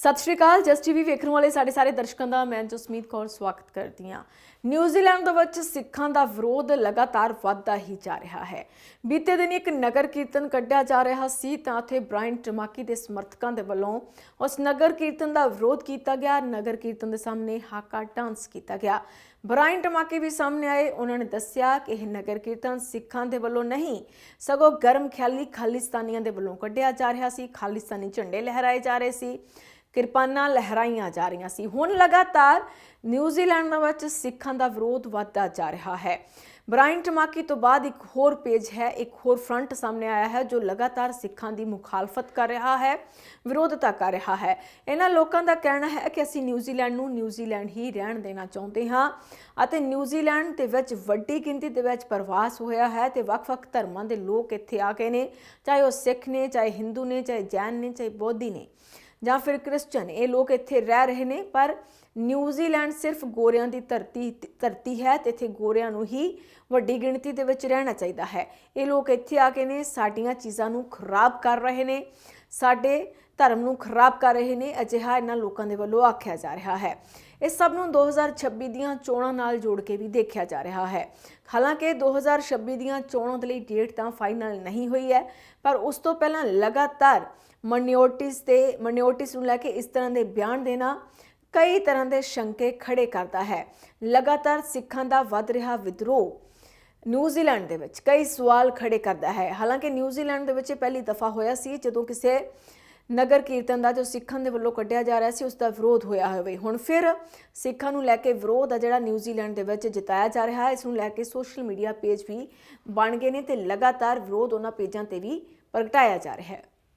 ਸਤਿ ਸ਼੍ਰੀ ਅਕਾਲ, ਜਸ ਟੀਵੀ ਵੇਖਣ ਵਾਲੇ ਸਾਡੇ ਸਾਰੇ ਦਰਸ਼ਕਾਂ ਦਾ, ਮੈਂ ਜਸਮੀਤ ਕੌਰ ਸਵਾਗਤ ਕਰਦੀ ਹਾਂ। ਨਿਊਜ਼ੀਲੈਂਡ ਦੇ ਵਿੱਚ ਸਿੱਖਾਂ ਦਾ ਵਿਰੋਧ ਲਗਾਤਾਰ ਵੱਧਦਾ ਹੀ ਜਾ ਰਿਹਾ ਹੈ। ਬੀਤੇ ਦਿਨ ਇੱਕ ਨਗਰ ਕੀਰਤਨ ਕੱਢਿਆ ਜਾ ਰਿਹਾ ਸੀ, ਤਾਂ ਉੱਥੇ ਬ੍ਰਾਇਨ ਟਮਾਕੀ ਦੇ ਸਮਰਥਕਾਂ ਦੇ ਵੱਲੋਂ ਉਸ ਨਗਰ ਕੀਰਤਨ ਦਾ ਵਿਰੋਧ ਕੀਤਾ ਗਿਆ। ਨਗਰ ਕੀਰਤਨ ਦੇ ਸਾਹਮਣੇ ਹਾਕਾ ਡਾਂਸ ਕੀਤਾ ਗਿਆ। ਬ੍ਰਾਇਨ ਟਮਾਕੀ ਵੀ ਸਾਹਮਣੇ ਆਏ। ਉਹਨਾਂ ਨੇ ਦੱਸਿਆ ਕਿ ਇਹ ਨਗਰ ਕੀਰਤਨ ਸਿੱਖਾਂ ਦੇ ਵੱਲੋਂ ਨਹੀਂ, ਸਗੋਂ ਗਰਮ ਖਿਆਲੀ ਖਾਲਿਸਤਾਨੀਆਂ ਦੇ ਵੱਲੋਂ ਕੱਢਿਆ ਜਾ ਰਿਹਾ ਸੀ। ਖਾਲਿਸਤਾਨੀ ਝੰਡੇ ਲਹਿਰਾਏ ਜਾ ਰਹੇ ਸੀ। ਕਿਰਪਾਨਾਂ ਲਹਿਰਾਈਆਂ ਜਾ ਰਹੀਆਂ ਸੀ। ਹੁਣ ਲਗਾਤਾਰ ਨਿਊਜ਼ੀਲੈਂਡ ਦੇ ਵਿੱਚ ਸਿੱਖਾਂ ਦਾ ਵਿਰੋਧ ਵੱਧਦਾ ਜਾ ਰਿਹਾ ਹੈ। ਬ੍ਰਾਇਨ ਟਮਾਕੀ ਤੋਂ ਬਾਅਦ ਇੱਕ ਹੋਰ ਪੇਜ ਹੈ, ਇੱਕ ਹੋਰ ਫਰੰਟ ਸਾਹਮਣੇ ਆਇਆ ਹੈ, ਜੋ ਲਗਾਤਾਰ ਸਿੱਖਾਂ ਦੀ ਮੁਖਾਲਫਤ ਕਰ ਰਿਹਾ ਹੈ, ਵਿਰੋਧਤਾ ਕਰ ਰਿਹਾ ਹੈ। ਇਹਨਾਂ ਲੋਕਾਂ ਦਾ ਕਹਿਣਾ ਹੈ ਕਿ ਅਸੀਂ ਨਿਊਜ਼ੀਲੈਂਡ ਨੂੰ ਨਿਊਜ਼ੀਲੈਂਡ ਹੀ ਰਹਿਣ ਦੇਣਾ ਚਾਹੁੰਦੇ ਹਾਂ ਅਤੇ ਨਿਊਜ਼ੀਲੈਂਡ ਦੇ ਵਿੱਚ ਵੱਡੀ ਗਿਣਤੀ ਦੇ ਵਿੱਚ ਪ੍ਰਵਾਸ ਹੋਇਆ ਹੈ ਤੇ ਵੱਖ-ਵੱਖ ਧਰਮਾਂ ਦੇ ਲੋਕ ਇੱਥੇ ਆ ਗਏ ਨੇ, ਚਾਹੇ ਉਹ ਸਿੱਖ ਨੇ, ਚਾਹੇ ਹਿੰਦੂ ਨੇ, ਚਾਹੇ ਜੈਨ ਨੇ, ਚਾਹੇ ਬੋਧੀ ਨੇ। ਜਾਂ ਫਿਰ ਕ੍ਰਿਸਚਨ, ਇਹ ਲੋਕ ਇੱਥੇ ਰਹਿ ਰਹੇ ਨੇ, ਪਰ ਨਿਊਜ਼ੀਲੈਂਡ ਸਿਰਫ ਗੋਰਿਆਂ ਦੀ ਧਰਤੀ ਧਰਤੀ ਹੈ ਤੇ ਇੱਥੇ ਗੋਰਿਆਂ ਨੂੰ ਹੀ ਵੱਡੀ ਗਿਣਤੀ ਦੇ ਵਿੱਚ ਰਹਿਣਾ ਚਾਹੀਦਾ ਹੈ। ਇਹ ਲੋਕ ਇੱਥੇ ਆ ਕੇ ਨੇ ਸਾਡੀਆਂ ਚੀਜ਼ਾਂ ਨੂੰ ਖਰਾਬ ਕਰ ਰਹੇ ਨੇ। ਸਾਡੇ ਧਰਮ ਨੂੰ ਖਰਾਬ ਕਰ ਰਹੇ ਨੇ, ਅਜਿਹਾ ਇਹਨਾਂ ਲੋਕਾਂ ਦੇ ਵੱਲੋਂ ਆਖਿਆ ਜਾ ਰਿਹਾ ਹੈ। ਇਸ ਸਭ ਨੂੰ 2026 ਦੀਆਂ ਚੋਣਾਂ ਨਾਲ ਜੋੜ ਕੇ ਵੀ ਦੇਖਿਆ ਜਾ ਰਿਹਾ ਹੈ। ਹਾਲਾਂਕਿ 2026 ਦੀਆਂ ਚੋਣਾਂ ਦੇ ਲਈ ਡੇਟ ਤਾਂ ਫਾਈਨਲ ਨਹੀਂ ਹੋਈ ਹੈ, ਪਰ ਉਸ ਤੋਂ ਪਹਿਲਾਂ ਲਗਾਤਾਰ ਮਨਿਓਰਟੀਜ਼ ਤੇ ਮਨਿਓਰਟੀਜ਼ ਨੂੰ ਲੈ ਕੇ ਇਸ ਤਰ੍ਹਾਂ ਦੇ ਬਿਆਨ ਦੇਣਾ ਕਈ ਤਰ੍ਹਾਂ ਦੇ ਸ਼ੰਕੇ ਖੜੇ ਕਰਦਾ ਹੈ। ਲਗਾਤਾਰ ਸਿੱਖਾਂ ਦਾ ਵੱਧ ਰਿਹਾ ਵਿਦਰੋਹ ਨਿਊਜ਼ੀਲੈਂਡ ਦੇ ਵਿੱਚ ਕਈ ਸਵਾਲ ਖੜੇ ਕਰਦਾ ਹੈ। ਹਾਲਾਂਕਿ ਨਿਊਜ਼ੀਲੈਂਡ ਦੇ ਵਿੱਚ ਇਹ ਪਹਿਲੀ ਦਫਾ ਹੋਇਆ ਸੀ, ਜਦੋਂ ਕਿਸੇ ਨਗਰ ਕੀਰਤਨ ਦਾ ਜੋ ਸਿੱਖਾਂ ਦੇ ਵੱਲੋਂ ਕੱਢਿਆ ਜਾ ਰਿਹਾ ਸੀ, ਉਸ ਦਾ ਵਿਰੋਧ ਹੋਇਆ ਹੋਵੇ। ਹੁਣ ਫਿਰ ਸਿੱਖਾਂ ਨੂੰ ਲੈ ਕੇ ਵਿਰੋਧ ਆ ਜਿਹੜਾ ਨਿਊਜ਼ੀਲੈਂਡ ਦੇ ਵਿੱਚ ਜਿਤਾਇਆ ਜਾ ਰਿਹਾ ਹੈ। ਇਸ ਨੂੰ ਲੈ ਕੇ ਸੋਸ਼ਲ ਮੀਡੀਆ ਪੇਜ ਵੀ ਬਣ ਗਏ ਨੇ ਤੇ ਲਗਾਤਾਰ ਵਿਰੋਧ ਉਹਨਾਂ ਪੇਜਾਂ ਤੇ ਵੀ ਪ੍ਰਗਟਾਇਆ ਜਾ ਰਿਹਾ ਹੈ।